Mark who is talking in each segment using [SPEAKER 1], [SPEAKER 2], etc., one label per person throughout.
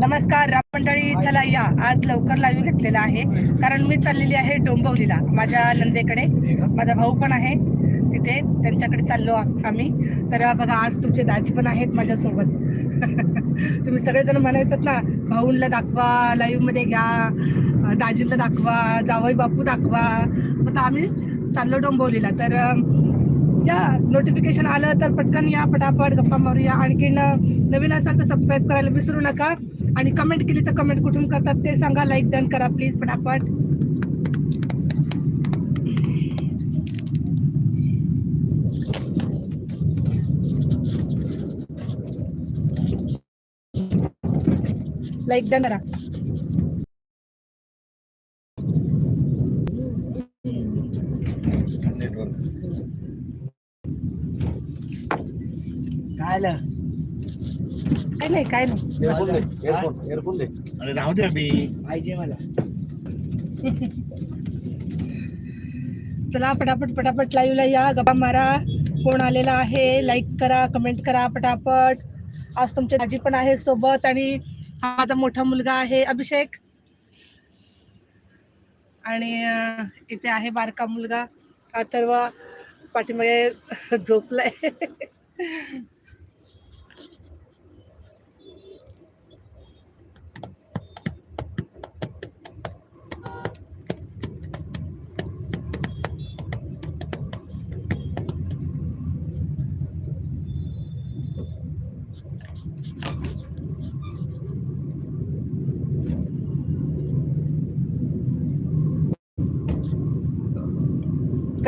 [SPEAKER 1] नमस्कार राम मंडळी चला या. आज लवकर लाईव्ह घेतलेला आहे. कारण मी चाललेली आहे डोंबवलीला माझ्या नंदेकडे. माझा भाऊ पण आहे तिथे. त्यांच्याकडे चाललो आम्ही. तर बघा आज तुमचे दाजी पण आहेत माझ्यासोबत. तुम्ही सगळेजण म्हणायचं ना भाऊंला दाखवा लाईव्हमध्ये घ्या अं, दाजींना दाखवा जावई बापू दाखवा. आता आम्ही चाललो डोंबवलीला. तर या नोटिफिकेशन आलं तर पटकन या पटापट गप्पा मारूया. आणखीन नवीन असाल तर सबस्क्राईब करायला विसरू नका. आणि कमेंट केली तर कमेंट कुठून करतात ते सांगा लाईक डन करा प्लीज पटापट. लाईक डन करा.
[SPEAKER 2] काय
[SPEAKER 1] काय नाही काय नाही.
[SPEAKER 3] एअरफोन दे एअरफोन एअरफोन दे.
[SPEAKER 4] अरे राहू दे अभि
[SPEAKER 2] पाहिजे मला.
[SPEAKER 1] चला पटापट पटापट लाईव्हला या. गप्पा मारा. कोण आलेला आहे लाईक करा कमेंट करा पटापट. आज तुमचे दाजी पण आहे सोबत आणि हा माझा मोठा मुलगा आहे अभिषेक. आणि अं, इथे आहे बारका मुलगा. अथर्व पाठीमागे झोपलाय.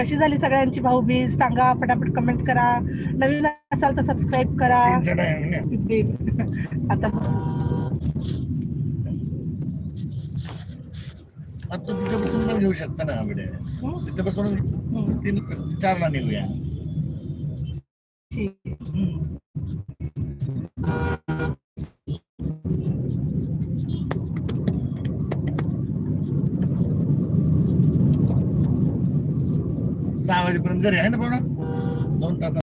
[SPEAKER 1] कशी झाली सगळ्यांची भाऊबीज सांगा पटापट कमेंट करा. नवीन असाल तर सबस्क्राईब करा. आता
[SPEAKER 4] तिथे बसून पण घेऊ शकता ना
[SPEAKER 1] हं?
[SPEAKER 4] तिथे बसून तीन चारला निघूया.
[SPEAKER 1] ठीक.
[SPEAKER 4] सहा वाजेपर्यंत घरी आहे ना पूर्ण दोन तास